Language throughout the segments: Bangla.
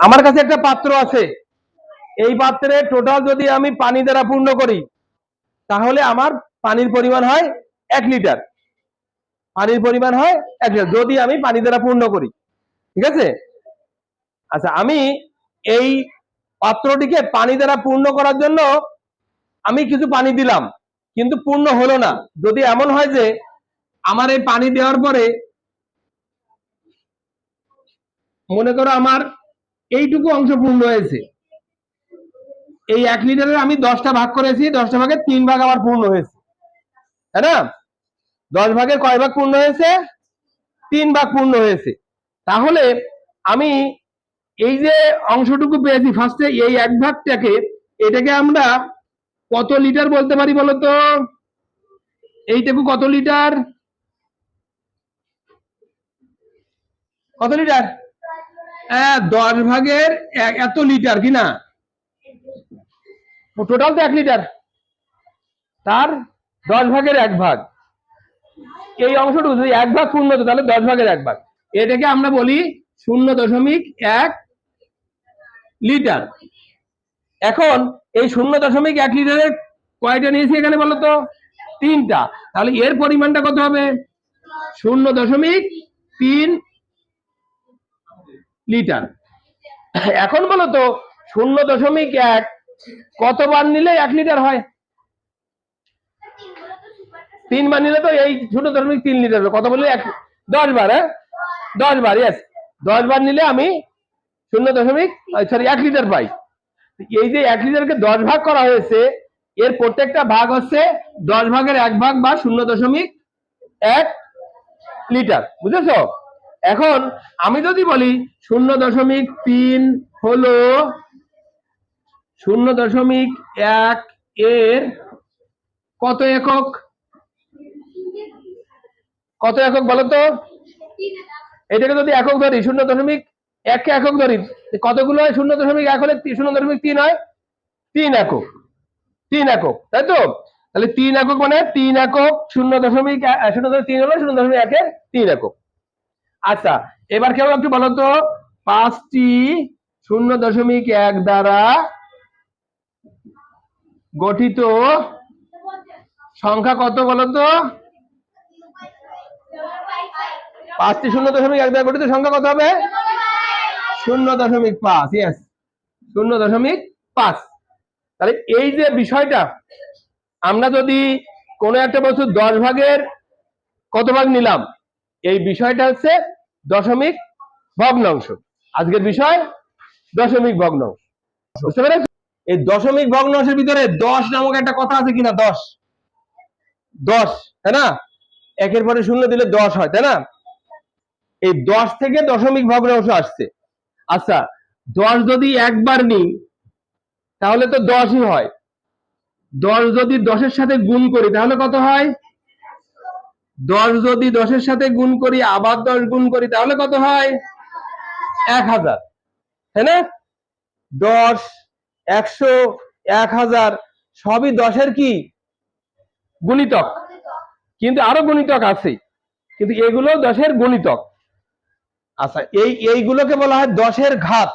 আমার কাছে একটা পাত্র আছে। এই পাত্রে টোটাল যদি আমি পানি দ্বারা পূর্ণ করি, তাহলে আমার পানির পরিমাণ হয় এক লিটার। পানির পরিমাণ হয় এক লিটার, যদি আমি পানি দ্বারা পূর্ণ করি। ঠিক আছে? আচ্ছা আমি এই পাত্রটিকে পানি দ্বারা পূর্ণ করার জন্য আমি কিছু পানি দিলাম, কিন্তু পূর্ণ হলো না। যদি এমন হয় যে আমার এই পানি দেওয়ার পরে মনে করো আমার এইটুকু অংশ পূর্ণ হয়েছে। এই এক লিটারের আমি দশটা ভাগ করেছি, দশটা ভাগের তিন ভাগ আমার পূর্ণ হয়েছে। তাই না? দশ ভাগের কয় ভাগ পূর্ণ হয়েছে? তিন ভাগ পূর্ণ হয়েছে। তাহলে আমি এই যে অংশটুকু পেয়েছি ফার্স্টে এই এক ভাগটাকে, এটাকে আমরা কত লিটার বলতে পারি বলতো এইটুকু কত লিটার? কত লিটার? দশ ভাগের এত লিটার কি না? টোটাল তো এক লিটার। তার দশ ভাগের এক ভাগ। এই অংশটুকু যদি এক ভাগ পূর্ণ হতো, তাহলে দশ ভাগের এক ভাগ। এটাকে আমরা বলি শূন্য দশমিক এক লিটার। এখন এই শূন্য দশমিক এক লিটারের কয়টা নিয়েছি এখানে বলো তো? তিনটা। তাহলে এর পরিমাণটা কত হবে? শূন্য দশমিক তিন লিটার। এখন বলো তো শূন্য দশমিক এক, কতবার নিলে এক লিটার হয়? তিন বার নিলে তো এই শূন্য দশমিক তিন লিটার কত বললে? এক দশ বার হ্যাঁ? দশ বার ইয়েস দশ বার নিলে আমি শূন্য দশমিক সরি এক লিটার পাই। এই যে এক লিটারকে দশ ভাগ করা হয়েছে, এর প্রত্যেকটা ভাগ হচ্ছে দশ ভাগের এক ভাগ বা শূন্য দশমিক এক লিটার। বুঝেছ? এখন আমি যদি বলি শূন্য দশমিক তিন হলো শূন্য দশমিক এক এর কত একক? কত একক বলো তো? এটাকে যদি একক ধরি, শূন্য দশমিক এককে একক ধরি কতগুলো হয়? শূন্য দশমিক এক হলে শূন্য দশমিক তিন হয়? তিন একক। তিন একক, তাই তো? তাহলে তিন একক মানে তিন একক, শূন্য দশমিক শূন্য দশমিক তিন হলো, শূন্য দশমিক একের তিন একক। আচ্ছা এবার কেউ একটু বলো তো পাঁচটি শূন্য দশমিক এক দ্বারা গঠিত সংখ্যা কত বলো তো পাঁচটি শূন্য দশমিক এক দ্বারা গঠিত সংখ্যা কত হবে? শূন্য দশমিক পাঁচ ইয়েস শূন্য দশমিক পাঁচ। তাহলে এই যে বিষয়টা, আমরা যদি কোনো একটা বস্তু দশ ভাগের কত ভাগ নিলাম? এই বিষয়টা হচ্ছে দশমিক ভগ্নাংশ। আজকের বিষয় দশমিক ভগ্নাংশ। বুঝতে পেরেছ এই দশমিক ভগ্নাংশের ভিতরে দশ নামক একটা কথা আছে কিনা? দশ। দশ, তাই না? একের পরে শূন্য দিলে দশ হয়, তাই না? এই দশ থেকে দশমিক ভগ্নাংশ আসছে। আচ্ছা দশ যদি একবার নিই, তাহলে তো দশই হয়। দশ যদি দশের সাথে গুণ করি, তাহলে কত হয়? দশ যদি দশের সাথে গুণ করি, আবার দশ গুণ করি, তাহলে কত হয়? এক হাজার। তাই না? দশ, একশো, এক হাজার, সবই দশের কি? গুণিতক। কিন্তু আরও গুণিতক আছে। কিন্তু এগুলো দশের গুণিতক। আচ্ছা এই, এইগুলোকে বলা হয় দশের ঘাত।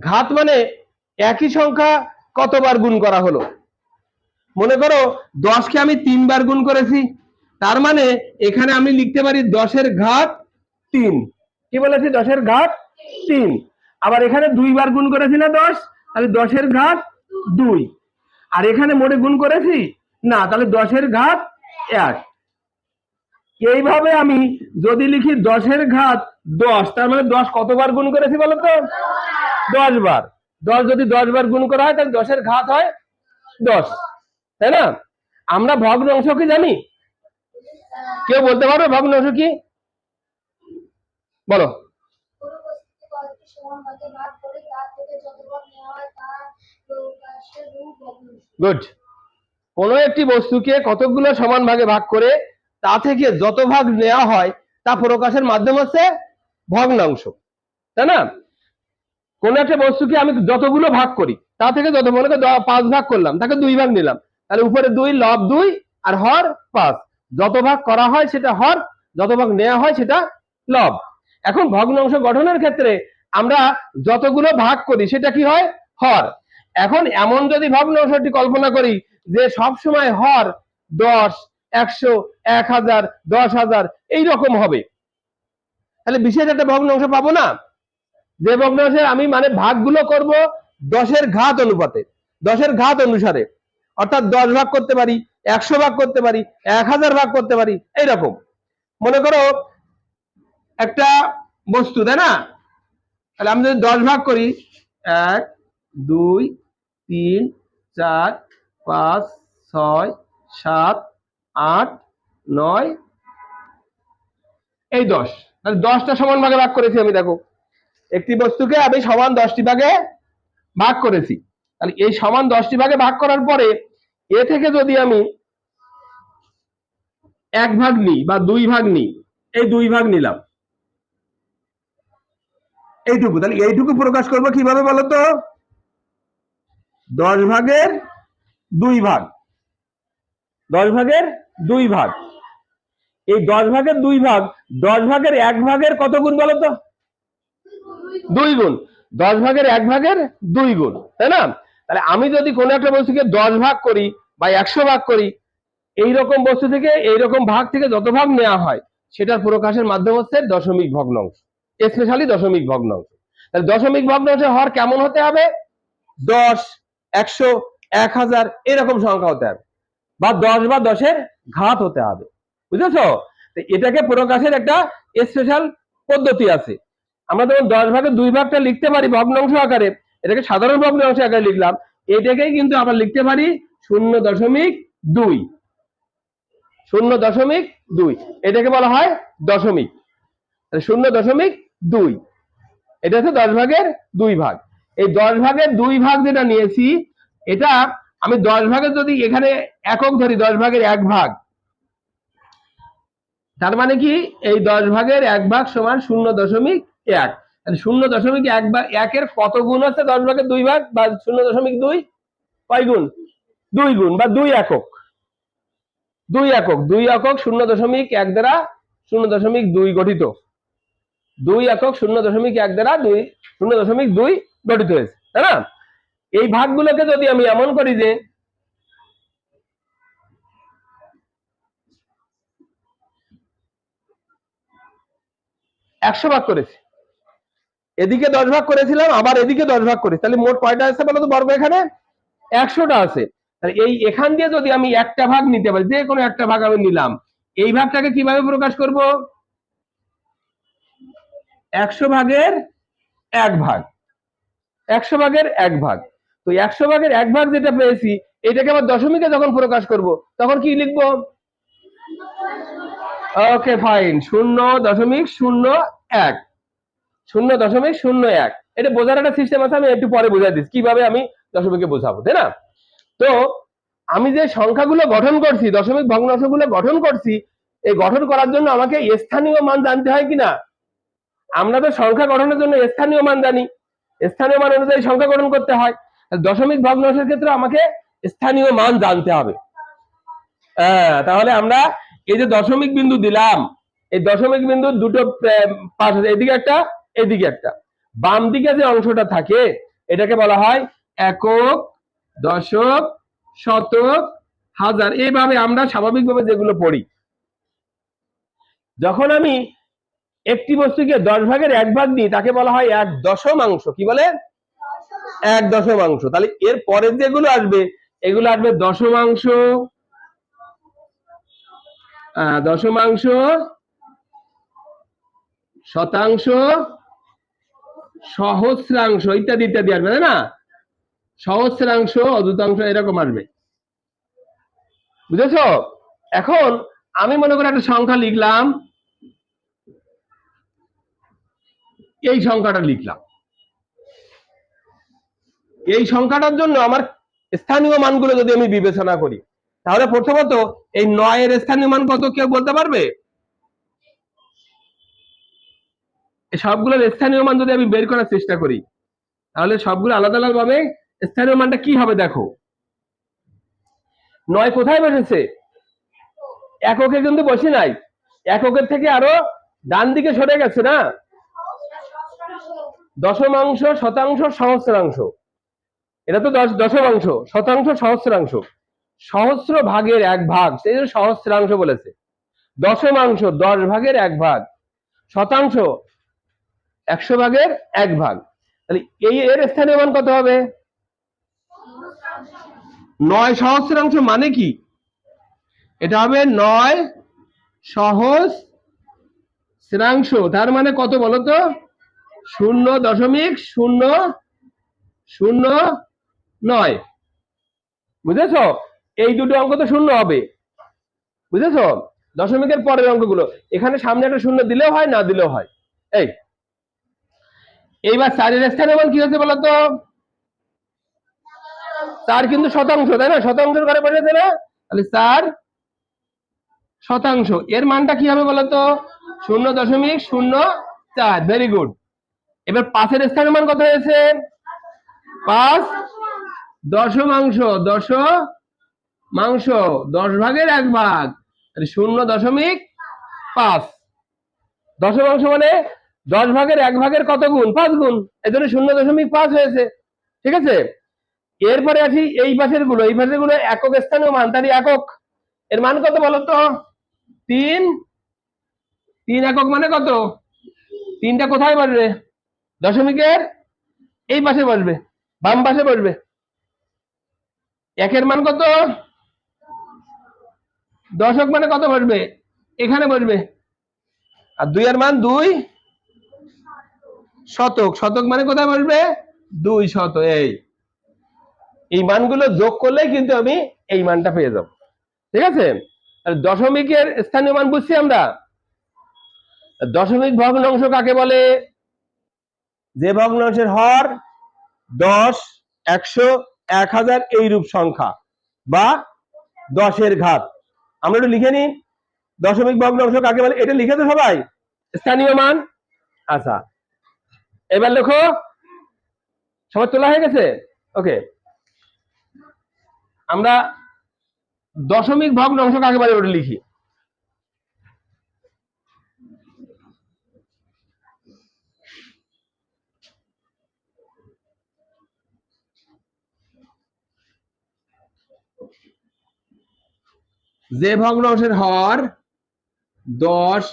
ঘাত মানে একই সংখ্যা কতবার গুণ করা হলো? মনে করো, দশকে আমি তিনবার গুণ করেছি। তার মানে এখানে আমি লিখতে পারি দশের ঘাত তিন। কি বলেছি? দশের ঘাত তিন। আবার এখানে দুইবার গুণ করেছি না দশ? তাহলে দশের ঘাত দুই। আর এখানে মোটে গুণ করেছি? না, তাহলে দশের ঘাত এক। এইভাবে আমি যদি লিখি দশের ঘাত দশ, তার মানে দশ কতবার গুণ করেছি বলো তো? দশ বার। দশ যদি দশ বার গুণ করা হয়, তাহলে দশের ঘাত হয় দশ। তাই না? আমরা ভগ্নাংশ কি জানি? কেউ বলতে পারবে? ভগ্নাংশ কি বলো। গুড কোনো একটি বস্তুকে কতগুলো সমান ভাগে ভাগ করে তা থেকে যত ভাগ নেওয়া হয়, তা প্রকাশের মাধ্যম হচ্ছে ভগ্নাংশ। তাই না? কোন একটা বস্তুকে আমি যতগুলো ভাগ করি, তা থেকে যত মনে পাঁচ ভাগ করলাম, তাকে দুই ভাগ নিলাম। তাহলে উপরে দুই, লব দুই, আর হর পাঁচ। যত ভাগ করা হয় সেটা হর, যত ভাগ নেওয়া হয় সেটা লব। এখন ভগ্নাংশ গঠনের ক্ষেত্রে আমরা যতগুলো ভাগ করি সেটা কি হয়? হর। এখন এমন যদি ভগ্নাংশটি কল্পনা করি যে সব সময় হর দশ, একশো, এক হাজার, দশ হাজার এইরকম হবে। তাহলে বিশেষ একটা ভগ্নাংশ পাবো না। যে ভগ্নাংশে আমি মানে ভাগগুলো করব দশের ঘাত অনুপাতে, দশের ঘাত অনুসারে। অর্থাৎ দশ ভাগ করতে পারি একশো ভাগ করতে পারি, এক হাজার ভাগ করতে পারি, এইরকম। মনে করো একটা বস্তু, তাই না? তাহলে আমি যদি দশ ভাগ করি, এক, দুই, তিন, চার, পাঁচ, ছয়, সাত, আট, নয়, এই দশ। তাহলে দশটা সমান ভাগে ভাগ করেছি আমি, দেখো। একটি বস্তুকে আমি সমান দশটি ভাগে ভাগ করেছি। তাহলে এই সমান দশটি ভাগে ভাগ করার পরে এ থেকে যদি আমি এক ভাগ নিই বা দুই ভাগ নিই এই দুই ভাগ নিলাম। এইটুকু তাহলে এইটুকু প্রকাশ করব কীভাবে বলো তো? দশ ভাগের দুই ভাগ। দশ ভাগের দুই ভাগ। এই দশ ভাগের দুই ভাগ দশ ভাগের এক ভাগের কত গুণ বলো তো? দুই গুণ। দশ ভাগের এক ভাগের দুই গুণ তাই না? তাহলে আমি যদি কোনো একটা বস্তুকে দশ ভাগ করি বা একশো ভাগ করি এই রকম বস্তু থেকে এই রকম ভাগ থেকে যত ভাগ নেওয়া হয়, সেটার প্রকাশের মাধ্যম হচ্ছে দশমিক ভগ্নাংশ স্পেশালি দশমিক ভগ্নাংশ। তাহলে দশমিক ভগ্নাংশের হর কেমন হতে হবে? দশ, একশো, এক হাজার, এরকম সংখ্যা হতে হবে। বা দশ বা দশের ঘাত হতে হবে। বুঝেছ? এটাকে প্রকাশের একটা স্পেশাল পদ্ধতি আছে। আমরা যখন দশ ভাগের দুই ভাগটা লিখতে পারি ভগ্নাংশ আকারে এটাকে সাধারণ ভগ্নাংশ আকারে লিখলাম। এটাকেই কিন্তু আমরা লিখতে পারি শূন্য দশমিক দুই। শূন্য দশমিক দুই। এটাকে বলা হয় দশমিক। শূন্য দশমিক দুই। এটা হচ্ছে দশ ভাগের দুই ভাগ। এই দশ ভাগের দুই ভাগ যেটা নিয়েছি, এটা আমি দশ ভাগের যদি এখানে একক ধরি, দশ ভাগের এক ভাগ, তার মানে কি? এই দশ ভাগের এক ভাগ সমান শূন্য দশমিক এক। তাহলে শূন্য দশমিক এক বা একের কত গুণ হচ্ছে দশ ভাগের দুই ভাগ বা শূন্য দশমিক দুই? কয় গুণ? দুই গুণ বা দুই একক। দুই একক। দুই একক শূন্য দশমিক এক দ্বারা শূন্য দশমিক দুই গঠিত। দুই একক শূন্য দশমিক এক দ্বারা দুই, শূন্য দশমিক দুই গঠিত হয়েছে। তাই না? এই ভাগগুলোকে যদি আমি এমন করি যে একশো ভাগ করেছি। এদিকে দশ ভাগ করেছিলাম, আবার এদিকে দশ ভাগ করেছি। তাহলে মোট কয়টা আছে বলো তো বর্গ এখানে? একশোটা আছে। তাহলে এই এখান দিয়ে যদি আমি একটা ভাগ নিতে পারি, যে কোনো একটা ভাগ আমি নিলাম, এই ভাগটাকে কীভাবে প্রকাশ করব? একশো ভাগের এক ভাগ। একশো ভাগের এক ভাগ। তো একশো ভাগের এক ভাগ যেটা পেয়েছি, এটাকে আবার দশমিকে যখন প্রকাশ করব, তখন কি লিখব? ওকে ফাইন শূন্য দশমিক শূন্য এক। শূন্য দশমিক শূন্য এক। এটা বোঝার একটা সিস্টেম আছে, আমি একটু পরে বোঝাই দিচ্ছি, কীভাবে আমি দশমিকে বোঝাবো, তাই না? তো, আমি যে সংখ্যাগুলো গঠন করছি, দশমিক ভগ্নাংশগুলো গঠন করছি, এই গঠন করার জন্য আমাকে স্থানীয় মান জানতে হয় কিনা? আমরা তো সংখ্যা গঠনের জন্য স্থানীয় মান জানি। স্থানীয় মান অনুযায়ী সংখ্যা গঠন করতে হয়। দশমিক ভগ্নাংশের ক্ষেত্রে আমাকে স্থানীয় মান জানতে হবে। হ্যাঁ তাহলে আমরা এই যে দশমিক বিন্দু দিলাম, এই দশমিক বিন্দু দুটো পাশ এদিকে একটা এদিকে একটা। বাম দিকে যে অংশটা থাকে, এটাকে বলা হয় একক, দশক, শতক, হাজার। এইভাবে আমরা স্বাভাবিকভাবে যেগুলো পড়ি। যখন আমি একটি বস্তুকে দশ ভাগের এক ভাগ দিই, তাকে বলা হয় এক দশমাংশ। কি বলে? এক দশমাংশ। তাহলে এর পরের যেগুলো আসবে, এগুলো আসবে দশমাংশ। দশমাংশ, শতাংশ সহস্রাংশ ইত্যাদি ইত্যাদি আসবে, তাই না? সহস্রাংশ অযুতাংশ এরকম আসবে। বুঝেছ? এখন আমি মনে করি একটা সংখ্যা লিখলাম। এই সংখ্যাটা লিখলাম। এই সংখ্যাটার জন্য আমার স্থানীয় মানগুলো যদি আমি বিবেচনা করি, তাহলে প্রথমত এই নয়ের স্থানীয় মান কত কেউ বলতে পারবে এই সবগুলোর স্থানীয় মান যদি আমি বের করার চেষ্টা করি, তাহলে সবগুলো আলাদা আলাদা ভাবে স্থানীয় মানটা কি হবে দেখো। নয় কোথায় বসেছে? এককে কিন্তু বসে নাই। এককের থেকে আরও ডান দিকে সরে গেছে না? দশমাংশ, শতাংশ, সহস্রাংশ। এটা তো দশ, দশমাংশ, শতাংশ, সহস্রাংশ। সহস্র ভাগের এক ভাগ, সেই সহস্রাংশ বলেছে। দশমাংশ, দশ ভাগের এক ভাগ। শতাংশ একশো ভাগের এক ভাগ। তাহলে এই এর স্থানীয় মান কত হবে? নয় সহস্রাংশ মানে কি? এটা হবে নয় সহজ শ্রেণাংশ তার মানে কত বলো তো? শূন্য দশমিক শূন্য শূন্য নয়। বুঝেছ? এই দুটো অঙ্ক তো শূন্য হবে। বুঝেছ? দশমিকের পরের অঙ্কগুলো। এখানে সামনে একটা শূন্য দিলেও হয়, না দিলেও হয়? এই এইবার চারের স্থানে মান কি হচ্ছে বলতো? চার কিন্তু শতাংশ, তাই না? শতাংশের ঘরে বসেছে না? তাহলে চার শতাংশ। এর মানটা কি হবে বলতো? শূন্য দশমিক শূন্য চার। ভেরি গুড এবার পাঁচের স্থানের মান কত হয়েছে? পাঁচ দশমাংশ দশ মাংস দশ ভাগের এক ভাগ। শূন্য দশমিক পাঁচ। দশমাংশ মানে দশ ভাগের এক ভাগের কত গুণ? পাঁচ গুণ। এই শূন্য দশমিক পাঁচ হয়েছে। ঠিক আছে? এরপরে আসি এই পাশেরগুলো। এই পাশেরগুলো একক স্থানীয় মান। তারই একক। এর মান কত বলো তো? তিন। তিন একক মানে কত? তিনটা কোথায় বসবে? দশমিকের এই পাশে বসবে। বাম পাশে বসবে। একের মান কত? দশক মানে কত বসবে? এখানে বসবে। আর দুইয়ের মান দুই। শতক। শতক মানে কোথায় বসবে? দুই শত এই। এই মানগুলো যোগ করলেই কিন্তু আমি এই মানটা পেয়ে যাব। ঠিক আছে? দশমিকের স্থানীয় মান বুঝছি আমরা? দশমিক ভগ্নাংশ কাকে বলে? যে ভগ্নাংশের হর দশ, একশো, এক হাজার এইরূপ সংখ্যা বা দশের ঘাত। আমরা একটু লিখে নিই। দশমিক ভগ্নাংশ কাকে বলে? এটা লিখে তো সবাই? স্থানীয় মান? আচ্ছা। এবার লেখো সবার তোলা হয়ে গেছে? ওকে আমরা দশমিক ভগ্নাংশ কাকে বলে ওটা লিখি। যে ভগ্নাংশের হর দশ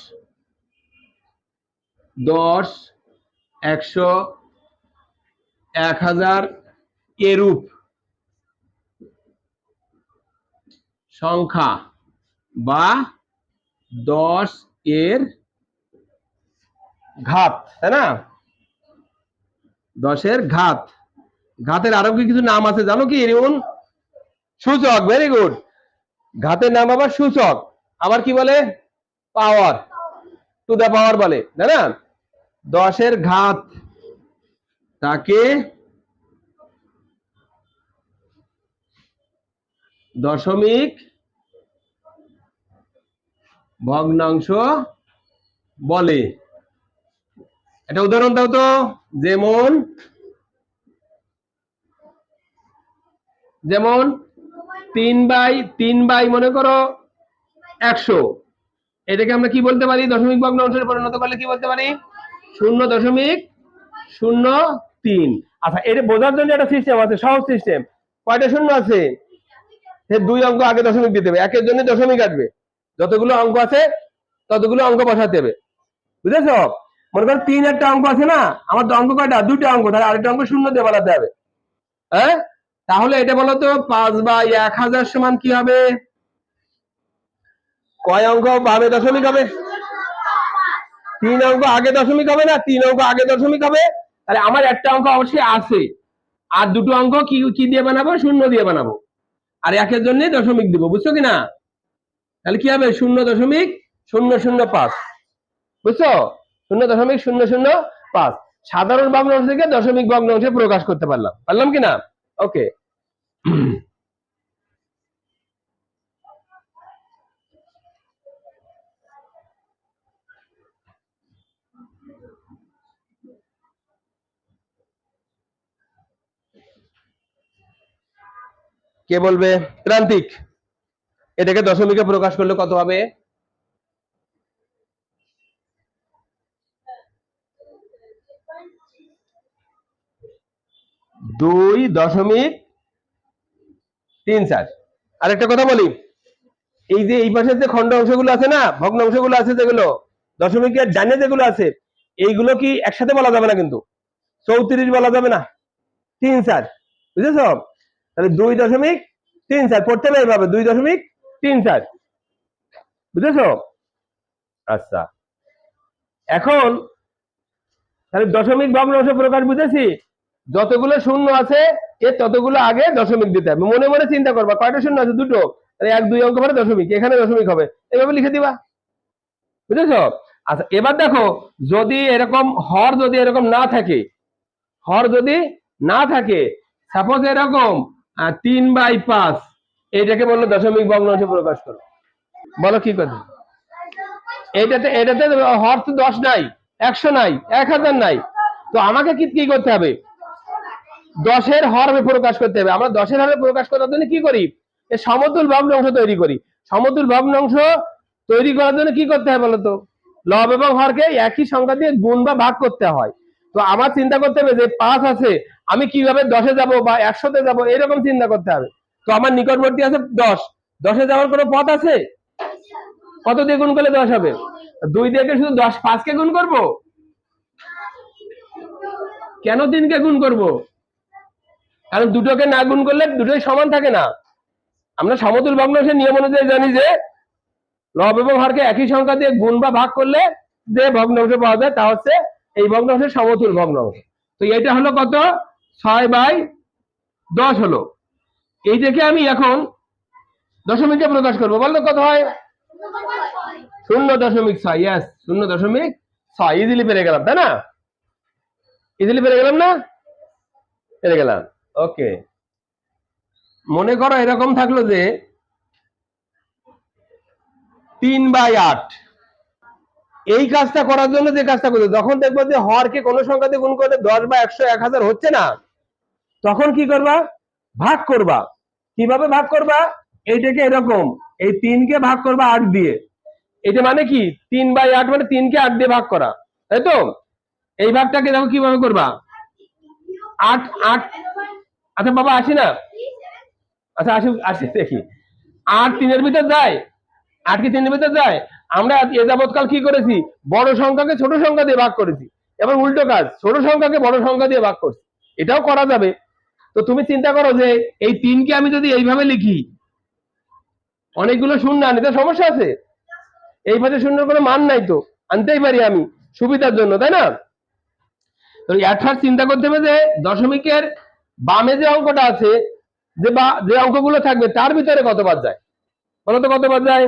দশ একশো এক হাজার এরূপ সংখ্যা বা দশ এর ঘাত, তাই না? দশের ঘাত। ঘাতের আরও কিছু নাম আছে জানো কি রিউন সূচক ভেরি গুড ঘাতের নাম আবার সূচক। আবার কি বলে? পাওয়ার। টু দা পাওয়ার বলে, তাই না? দশের ঘাত তাকে দশমিক ভগ্নাংশ বলে। একটা উদাহরণ দাও তো। যেমন যেমন তিন বাই তিন বাই মনে করো একশো। এটাকে আমরা কি বলতে পারি? দশমিক ভগ্নাংশে পরিণত করলে কি বলতে পারি? শূন্য দশমিক শূন্য তিন। আচ্ছা এটা বোঝার জন্য একটা সিস্টেম আছে সহজ সিস্টেম কয়টা শূন্য আছে? সে দুই অঙ্ক আগে দশমিক দিতে হবে। একের জন্য দশমিক আসবে যতগুলো অঙ্ক আছে ততগুলো অঙ্ক বসাতে হবে। বুঝেছ? মনে করো তিন একটা অঙ্ক আছে না? আমার তো অঙ্ক কয়টা? দুইটা অঙ্ক তাহলে আরেকটা অঙ্ক শূন্য দিয়ে বানাতে হবে। হ্যাঁ? তাহলে এটা বলো তো পাঁচ বা এক হাজার সমান কি হবে? কয় অঙ্ক? পাবে দশমিক হবে। তিন অঙ্ক আগে দশমিক হবে না? তিন অঙ্ক আগে দশমিক হবে? তাহলে আমার একটা অঙ্ক অবশ্যই আছে। আর দুটো অঙ্ক কি কি দিয়ে বানাবো? শূন্য দিয়ে বানাবো। আর একের জন্য দশমিক দিব, বুঝছ কি না তাহলে কি হবে? শূন্য দশমিক, শূন্য শূন্য পাঁচ। বুঝছ? শূন্য দশমিক, শূন্য শূন্য পাঁচ। সাধারণ ভগ্নাংশ থেকে দশমিক ভগ্নাংশে প্রকাশ করতে পারলাম। পারলাম কিনা? ওকে। কে বলবে? প্রান্তিক এটাকে দশমিকে প্রকাশ করলে কত হবে? দুই দশমিক তিন চার। আরেকটা কথা বলি। এই যে এই পাশের যে খন্ড অংশগুলো আছে না, ভগ্ন অংশগুলো আছে যেগুলো, দশমিকের জানে যেগুলো আছে, এইগুলো কি একসাথে বলা যাবে না কিন্তু? চৌত্রিশ বলা যাবে না। তিন চার। বুঝেছ? তাহলে দুই দশমিক তিন চার, পড়তে হবে এইভাবে দুই দশমিক তিন চার। বুঝেছ? আচ্ছা। এখন তাহলে দশমিক ভগ্নাংশ প্রকাশ বুঝেছি? যতগুলো শূন্য আছে এর ততগুলো আগে দশমিক দিতে হবে। মনে মনে চিন্তা করবা, কয়টা শূন্য আছে? দুটো। এক, দুই অঙ্ক পরে দশমিক, এখানে দশমিক হবে। এভাবে লিখে দিবা। বুঝেছ? আচ্ছা এবার দেখো, যদি এরকম হর যদি এরকম না থাকে, হর যদি না থাকে সাপোজ এরকম আহ, তিন বাই পাঁচ এইটাকে বলল দশমিক ভগ্নাংশ প্রকাশ করো। বলো কি কথা? এটাতে এটাতে হর তো দশ নাই একশো নাই এক হাজার নাই। তো আমাকে কি কি করতে হবে? দশের হরবে প্রকাশ করতে হবে। আমরা দশের হরবে প্রকাশ করার জন্য কি করি? সমতুল ভগ্নাংশ তৈরি করি। সমতুল ভগ্নাংশ তৈরি করার জন্য কি করতে হয় বলতো লব এবং হরকে একই সংখ্যা দিয়ে গুণ বা ভাগ করতে হয়। তো আমার চিন্তা করতে হবে যে পাঁচ আছে আমি কীভাবে দশে যাব বা একশোতে যাব এরকম চিন্তা করতে হবে। তো আমার নিকটবর্তী আছে দশ। দশে যাওয়ার কোনো পথ আছে? কত দিয়ে গুণ করলে দশ হবে? দুই দিয়ে শুধু দশ? পাঁচকে গুণ করব? কেন তিনকে গুণ করব? কারণ দুটোকে না গুণ করলে দুটোই সমান থাকে না। আমরা সমতুল ভগ্নাংশের নিয়ম অনুযায়ী জানি যে, লব এবং হরকে একই সংখ্যা দিয়ে গুণ বা ভাগ করলে যে ভগ্নাংশ পাওয়া যায় তা হচ্ছে এই ভগ্নাংশের সমতুল ভগ্নাংশ। তো এটা হলো কত? ছয় বাই দশ হলো। এই এইটাকে আমি এখন দশমিকে প্রকাশ করব। বলতো কত হয়? শূন্য দশমিক ছয় ইয়াস শূন্য দশমিক ছয়। ইজিলি পেরে গেলাম, তাই না? ইজিলি পেরে গেলাম না? পেরে গেলাম, ওকে। মনে করো এরকম থাকল যে তিন বাই আট। এই কাজটা করার জন্য যে কাজটা করছ যখন দেখব যে হরকে কোনো সংখ্যাতে গুণ করলে দশ বা একশো এক হাজার হচ্ছে না। তখন কি করবা? ভাগ করবা। কীভাবে ভাগ করবা? এইটাকে এরকম। এই তিনকে ভাগ করবা আট দিয়ে। এটা মানে কি? তিন বাই আট মানে তিনকে আট দিয়ে ভাগ করা। তাই তো? এই ভাগটাকে দেখো কীভাবে করবা? আট আট। আচ্ছা বাবা, আসি না। আচ্ছা আসি আসি, দেখি। আট তিনের ভিতর যায়। আট কি তিনের ভিতর যায়। আমরা এ যাবৎকাল কি করেছি? বড় সংখ্যাকে ছোট সংখ্যা দিয়ে ভাগ করেছি। এবার উল্টো কাজ, ছোট সংখ্যাকে বড় সংখ্যা দিয়ে ভাগ করছি। এটাও করা যাবে। তো তুমি চিন্তা করো যে এই তিনকে আমি যদি এইভাবে লিখি, অনেকগুলো শূন্য আনি, তো সমস্যা আছে? এই পাশে শূন্যের কোনো মান নাই তো, আনতেই পারি আমি সুবিধার জন্য, তাই না? তো অ্যাট চিন্তা করতে হবে যে দশমিকের বামে যে অঙ্কটা আছে, যে বা, যে অঙ্কগুলো থাকবে, তার ভিতরে কত বাদ যায়? বলো তো কত বাদ যায়?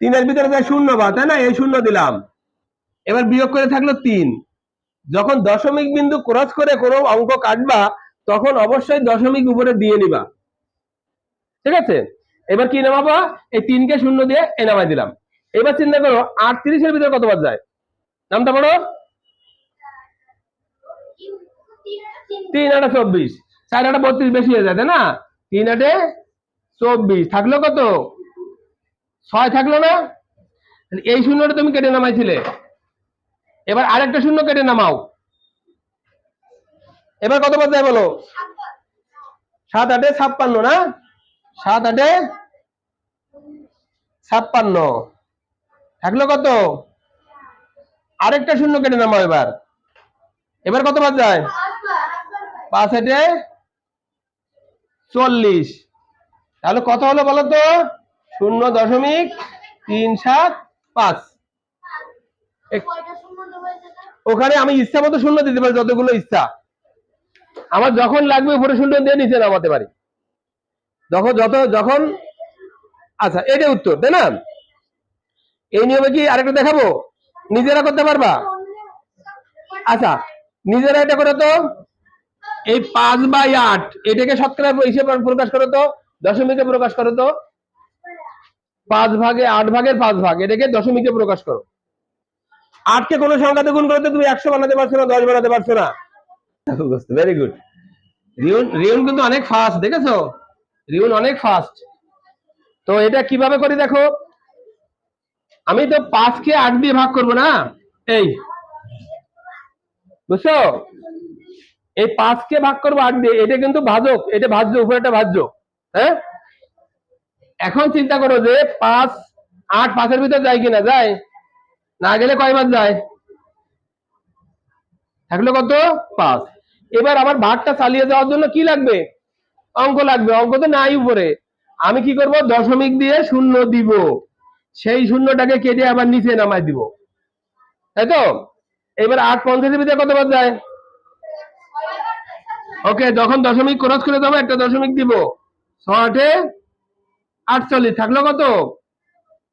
তিনের ভিতরে যায় শূন্য বা তাই না? এই শূন্য দিলাম। এবার বিয়োগ করে থাকল তিন। যখন দশমিক বিন্দু ক্রস করে কোনো অঙ্ক কাটবা, তখন অবশ্যই দশমিক উপরে দিয়ে নিবা। ঠিক আছে? এবার কি নামাবা? এই তিনকে শূন্য দিয়ে এ নামাই দিলাম। এবার চিন্তা করো, আটত্রিশের ভিতরে কত বাদ যায়? নামটা পড়ো। তিন আটা চব্বিশ। চার আটা বত্রিশ বেশি হয়ে যায় না? তিন আটে চব্বিশ। থাকল কত? ছয় থাকল না? এই শূন্যটা তুমি কেটে নামাইছিলে। এবার আরেকটা শূন্য কেটে নামাও। এবার কত বাদ যায় বলো? সাত আটে ছাপ্পান্ন না? সাত আটে ছাপ্পান্ন। থাকল কত? আরেকটা শূন্য কেটে নামাও এবার। এবার কত বাদ যায়? পাঁচ আটে চল্লিশ। তাহলে কত হলো বলো তো? শূন্য দশমিক তিন সাত পাঁচ। ওখানে আমি ইচ্ছা মতো শূন্য দিতে পারি, যতগুলো ইচ্ছা। আমার যখন লাগবে উপরে শূন্য দিয়ে নিচে নামাতে পারি। যখন যত, যখন আচ্ছা এটাই উত্তর, তাই না? এই নিয়মে কি আরেকটা দেখাবো? নিজেরা করতে পারবা? আচ্ছা নিজেরা এটা করে তো, এই পাঁচ বাই আট, এটাকে শতকরা হিসেবে প্রকাশ করো তো, দশমিকে প্রকাশ করো তো, পাঁচ ভাগে আট ভাগের পাঁচ ভাগ, এটাকে দশমিকে প্রকাশ করো। আটকে কোনো সংখ্যাতে গুণ করতে তুমি একশো বানাতে পারছ না, দশ বানাতে পারছ না। ভেরি গুড রিউন রিউন কিন্তু অনেক ফাস্ট দেখেছ? রিউন অনেক ফাস্ট তো এটা কীভাবে করি দেখো? আমি তো পাঁচকে আট দিয়ে ভাগ করব না? এই, বুঝছ? এই পাঁচকে ভাগ করব আট দিয়ে, এটা কিন্তু ভাজক, এটা ভাজ্য উপরেটা ভাজ্য হ্যাঁ? এখন চিন্তা করো যে পাঁচ, আট, পাঁচের ভিতরে যায় কিনা? যায়। না গেলে কয়বার যায়? থাকল কত? পাঁচ। এবার আমার ভাগটা চালিয়ে যাওয়ার জন্য কি লাগবে? অঙ্ক লাগবে। অঙ্ক তো নাই উপরে। আমি কি করব? দশমিক দিয়ে শূন্য দিব। সেই শূন্যটাকে কেটে আবার নিচে নামাই দিব। তাই তো? এবার আট পঞ্চাশের ভিতরে কতবার যায়? ওকে, যখন দশমিক ক্রস করে দেবো, একটা দশমিক দিব। ছটে আটচল্লিশ। থাকল কত?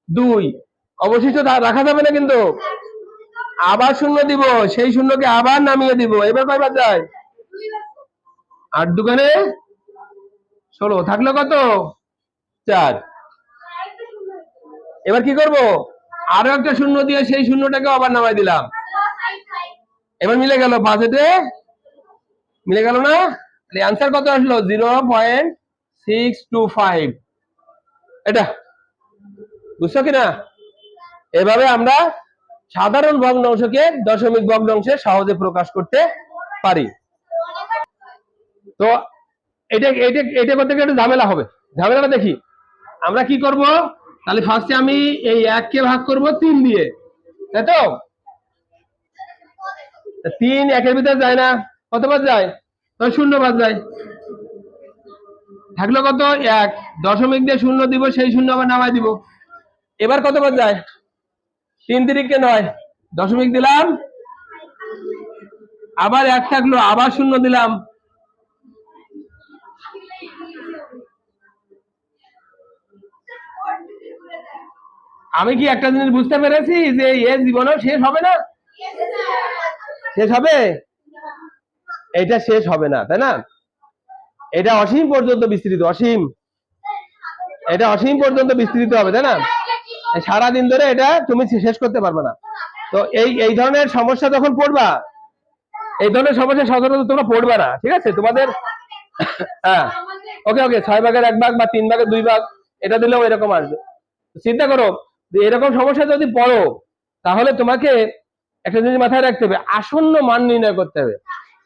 দুই। অবশিষ্ট রাখা যাবে না কিন্তু। আবার শূন্য দিব, সেই শূন্যকে আবার নামিয়ে দিব। এবার কয়বার যায়? আট দোকানে ষোলো। থাকল কত? চার। এবার কি করব? আরও একটা শূন্য দিয়ে সেই শূন্যটাকে আবার নামাই দিলাম। এবার মিলে গেল বাজেটে। মিলে গেল না? আনসার কত আসলো? Zero point six two five. এটা, বুঝছ কিনা? এভাবে আমরা সাধারণ ভগ্নাংশকে দশমিক ভগ্নাংশে সহজে প্রকাশ করতে পারি। তো এটা এটা এটা করতে গেলে ঝামেলা হবে। ঝামেলাটা দেখি। আমরা কি করব? তাহলে ফার্স্টে আমি এই এককে ভাগ করব তিন দিয়ে। তাই তো? তিন একের ভিতরে যায় না। কত কতবার যায়? তো শূন্য বাদ যায়। থাকল কত? এক। দশমিক দিয়ে শূন্য দিব, সেই শূন্য আবার নামাই দিব। এবার কত কতবার যায়? তিন তিরিখকে নয়, দশমিক দিলাম। আবার এক থাকল, আবার শূন্য দিলাম। আমি কি একটা জিনিস বুঝতে পেরেছি যে এর জীবনেও শেষ হবে না? শেষ হবে? এটা শেষ হবে না, তাই না? এটা অসীম পর্যন্ত বিস্তৃত, অসীম। এটা অসীম পর্যন্ত বিস্তৃত হবে, তাই না? সারাদিন ধরে এটা তুমি শেষ করতে পারবে না। তো এই এই ধরনের সমস্যা যখন পড়বা, এই ধরনের সমস্যা সাধারণত তোমরা পড়বে না, ঠিক আছে? তোমাদের হ্যাঁ। ওকে ওকে, ছয় ভাগের এক ভাগ বা তিন ভাগের দুই ভাগ, এটা দিলেও এরকম আসবে। চিন্তা করো এরকম সমস্যা যদি পড়ো, তাহলে তোমাকে একটা জিনিস মাথায় রাখতে হবে, আসন্ন মান নির্ণয় করতে হবে।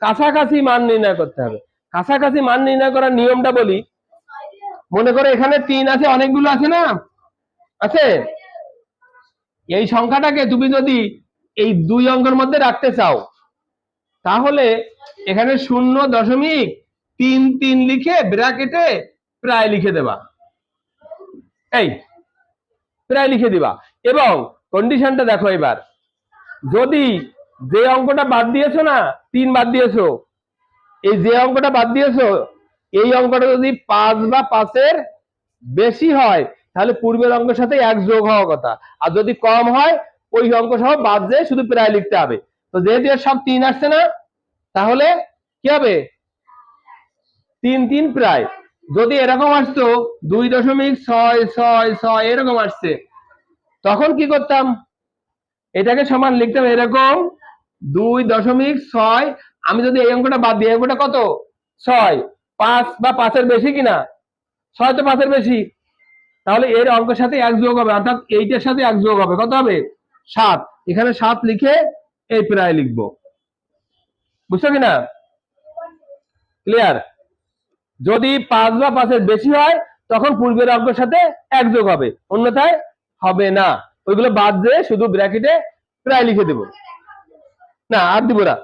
কাছাকাছি মান নির্ণয় করতে হবে। কাছাকাছি মান নির্ণয় করার নিয়মটা বলি। মনে করো এখানে তিন আছে, অনেকগুলো আছে না? আছে? এই সংখ্যাটাকে তুমি যদি এই দুই অঙ্কের মধ্যে রাখতে চাও, তাহলে এখানে শূন্য দশমিক তিন তিন লিখে ব্র্যাকেটে প্রায় লিখে দেবা। এই, প্রায় লিখে দিবা। এবং কন্ডিশনটা দেখো এবার। যদি যে অঙ্কটা বাদ দিয়েছ না, তিন বাদ দিয়েছ, এই যে অঙ্কটা বাদ দিয়েছ, এই অঙ্কটা যদি পাঁচ বা পাঁচের বেশি হয় তাহলে পূর্বের অঙ্কের সাথে এক যোগ হওয়ার কথা। আর যদি কম হয়, ওই অঙ্ক সহ বাদ দিয়ে শুধু প্রায় লিখতে হবে। তো যেহেতু এর সব তিন আসছে না, তাহলে কি হবে? তিন তিন প্রায়। যদি এরকম আসতো, দুই দশমিক ছয় ছয় ছয়, এরকম আসছে, তখন কি করতাম? এটাকে সমান লিখতাম এরকম, দুই দশমিক ছয়। আমি যদি এই অঙ্কটা বাদ দিই অঙ্কটা কত? ছয়। পাঁচ বা পাঁচের বেশি কিনা? ছয় তো পাঁচের বেশি। তাহলে এর অঙ্কের সাথে এক যোগ হবে অর্থাৎ এইটার সাথে এক যোগ হবে। কত হবে? সাত। এখানে সাত লিখে এই প্রায় লিখব। বুঝছ কিনা? ক্লিয়ার যদি পাঁচ বা পাঁচের বেশি হয় তখন পূর্বের অঙ্কের সাথে এক যোগ হবে। অন্যথায় হবে না। ওইগুলো বাদ দিয়ে শুধু ব্র্যাকেটে প্রায় লিখে দেব। না আর দিব না।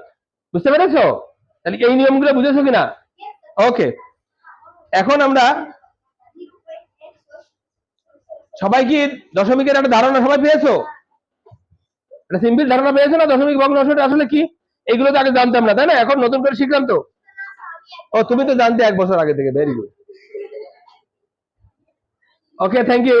বুঝতে পেরেছ? তাহলে এই নিয়মগুলো বুঝেছ কিনা? ওকে এখন আমরা সবাই কি দশমিকের একটা ধারণা সবাই পেয়েছ? একটা সিম্পল ধারণা পেয়েছ না? দশমিক ভগ্নাংশটা আসলে কি? এগুলো তো আগে জানতাম না, তাই না? এখন নতুন করে শিখলাম তো। ও, তুমি তো জানতে এক বছর আগে থেকে very good okay thank you